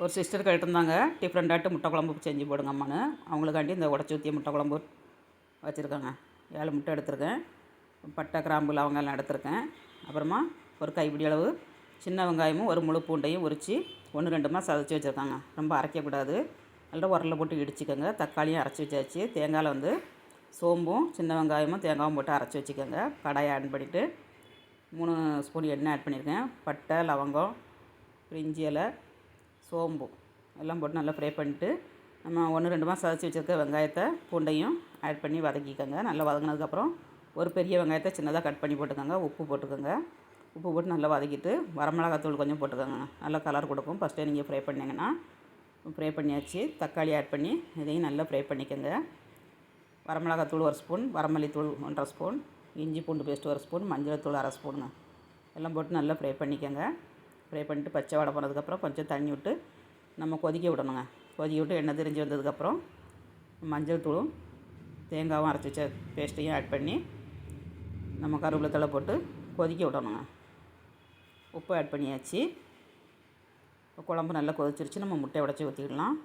ஒரு சிஸ்டர் கேட்டிருந்தாங்க டிஃப்ரெண்ட்டாகிட்டு முட்டை குழம்பு செஞ்சு போடுங்க அம்மானு அவங்களுக்காண்டி இந்த உடச்சி ஊற்றிய முட்டை குழம்பு வச்சுருக்காங்க. ஏழு முட்டை எடுத்திருக்கேன். பட்டை கிராம்பு லவங்கெல்லாம் எடுத்திருக்கேன். அப்புறமா ஒரு கைப்பிடி அளவு சின்ன வெங்காயமும் ஒரு முழு பூண்டையும் உரித்து ஒன்று ரெண்டுமா சதைச்சி வச்சுருக்காங்க. ரொம்ப அரைக்கக்கூடாது. நல்லா உரலில் போட்டு இடிச்சிக்கோங்க. தக்காளியும் அரைச்சி வச்சாச்சு. தேங்காயில் வந்து சோம்பும் சின்ன வெங்காயமும் தேங்காயும் போட்டு அரைச்சி வச்சுக்கோங்க. கடாயை ஆட் பண்ணிவிட்டு மூணு ஸ்பூன் எண்ணெய் ஆட் பண்ணியிருக்கேன் பட்டை லவங்கம் பிரிஞ்சி இலை சோம்பு எல்லாம் போட்டு நல்லா ஃப்ரை பண்ணிட்டு நம்ம ஒன்று ரெண்டு மாதம் சதைச்சி வச்சுருக்க வெங்காயத்தை பூண்டையும் ஆட் பண்ணி வதக்கிக்கோங்க. நல்லா வதங்கினதுக்கப்புறம் ஒரு பெரிய வெங்காயத்தை சின்னதாக கட் பண்ணி போட்டுக்கோங்க. உப்பு போட்டுக்கோங்க. உப்பு போட்டு நல்லா வதக்கிட்டு வரமிளகாத்தூள் கொஞ்சம் போட்டுக்கோங்க. நல்லா கலர் கொடுக்கும். ஃபஸ்ட்டே நீங்கள் ஃப்ரை பண்ணிங்கன்னா ஃப்ரை பண்ணியாச்சு. தக்காளி ஆட் பண்ணி இதையும் நல்லா ஃப்ரை பண்ணிக்கோங்க. வரமிளகாத்தூள் ஒரு ஸ்பூன் வரமல்லித்தூள் ஒன்றரை ஸ்பூன் இஞ்சி பூண்டு பேஸ்ட் ஒரு ஸ்பூன் மஞ்சள் தூள் அரை ஸ்பூனுங்க எல்லாம் போட்டு நல்லா ஃப்ரை பண்ணிக்கோங்க. ஃப்ரை பண்ணிட்டு பச்சை வடை போனதுக்கப்புறம் கொஞ்சம் தண்ணி விட்டு நம்ம கொதிக்க விடணுங்க. கொதிக்க விட்டு எண்ணெய் திரிஞ்சு வந்ததுக்கப்புறம் மஞ்சள் தூளும் தேங்காவும் அரைச்சி வச்ச பேஸ்ட்டையும் ஆட் பண்ணி நம்ம கருவேப்பிலை தழை போட்டு கொதிக்க விடணுங்க. உப்பு ஆட் பண்ணியாச்சு. இப்போ குழம்பு நல்லா கொதிச்சிருச்சு. நம்ம முட்டையை உடச்சி ஊற்றிடலாம்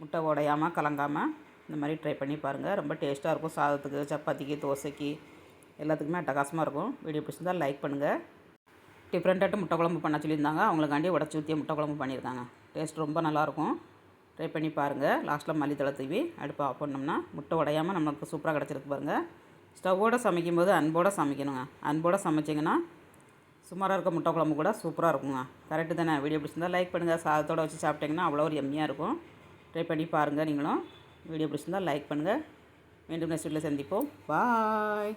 முட்டை உடையாமல் கலங்காமல் இந்த மாதிரி ட்ரை பண்ணி பாருங்கள் ரொம்ப டேஸ்ட்டாக இருக்கும். சாதத்துக்கு சப்பாத்திக்கு தோசைக்கு எல்லாத்துக்குமே அட்டகாசமாக இருக்கும். வீடியோ பிடிச்சிருந்தால் லைக் பண்ணுங்கள் டிஃப்ரெண்ட்டாக முட்டை குழம்பு பண்ண சொல்லியிருந்தாங்க. அவங்களுக்காண்டி உடச்சி ஊற்றிய முட்டை குழம்பு பண்ணியிருக்காங்க டேஸ்ட் ரொம்ப நல்லாயிருக்கும். ட்ரை பண்ணி பாருங்கள் லாஸ்ட்டில் மல்லித்தலை தூவி அடுப்பு ஆஃப் பண்ணோம்னா முட்டை உடையாமல் நமக்கு சூப்பராக கிடச்சிருக்கு பாருங்கள் ஸ்டவ்வோடு சமைக்கும்போது அன்போடு சமைக்கணுங்க. அன்போடு சமைச்சிங்கன்னா சுமாராக இருக்க முட்டை குழம்பு கூட சூப்பராக இருக்குங்க. கரெக்டு தானே? வீடியோ பிடிச்சிருந்தா லைக் பண்ணுங்கள் சாதத்தோடு வச்சு சாப்பிட்டிங்கன்னா அவ்வளோ ஒரு எம்மியாக இருக்கும். ட்ரை பண்ணி பாருங்கள் நீங்களும். வீடியோ பிடிச்சிருந்தா லைக் பண்ணுங்கள் மீண்டும் நெக்ஸ்ட் வீட்டில் சந்திப்போம். பாய்